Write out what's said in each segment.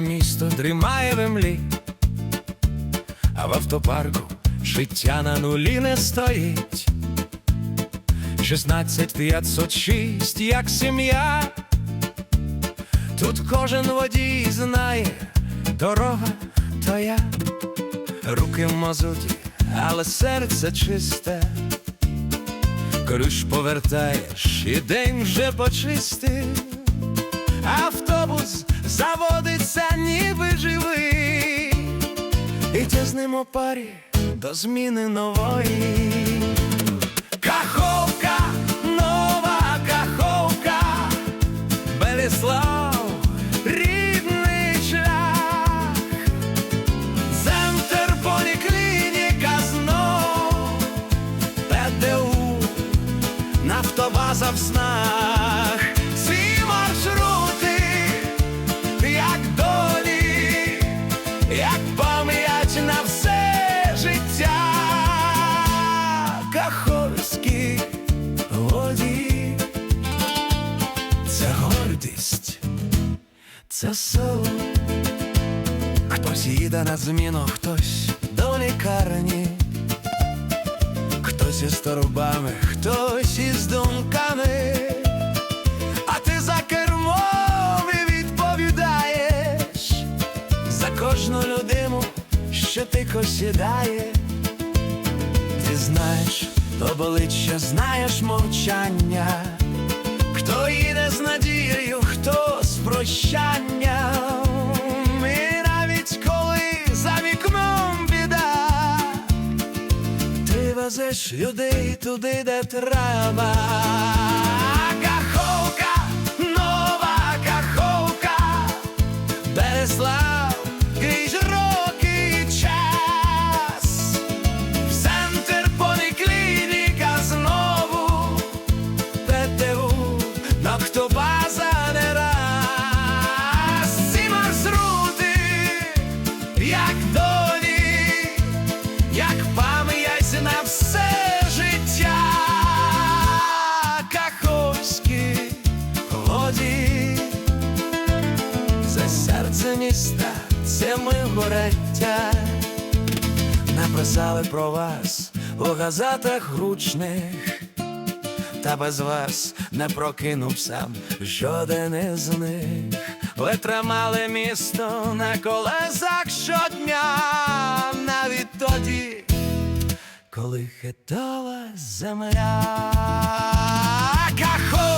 місто дрімає в імлі, а в автопарку життя на нулі не стоїть. 16506, як сім'я, тут кожен водій знає, дорога твоя, руки в мазуті, але серце чисте. Ключ повертаєш, і день вже почистив. Автобус заводиться, ніби живий, і тязнемо парі до зміни нової. Каховка, нова каховка, Беліслав, рідний шлях, центр поліклініка знов, ПТУ, нафтобаза в снах, Каховські воді, це гордість, це сон. Хтось їде на зміну, хтось до лікарні, хтось із торбами, хтось із думками, а ти за кермом і відповідаєш. За кожну людину, що тихо сідає. Ти знаєш, то болить, ще знаєш мовчання, хто їде з надією, хто з прощанням. І навіть коли за вікном біда, ти везеш людей туди, де треба. Серце міста, це ми гореття. Написали про вас у газетах гручних, та без вас не прокинувся б жоден із них. Ви тримали місто на колесах щодня, навіть тоді, коли хитала земля. Каховка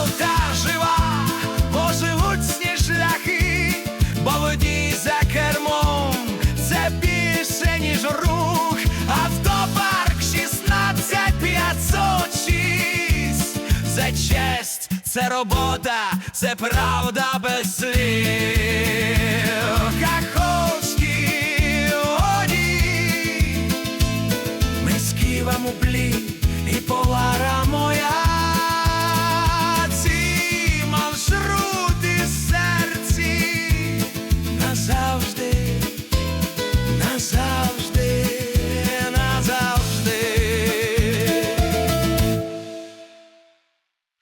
це робота, це правда без слів.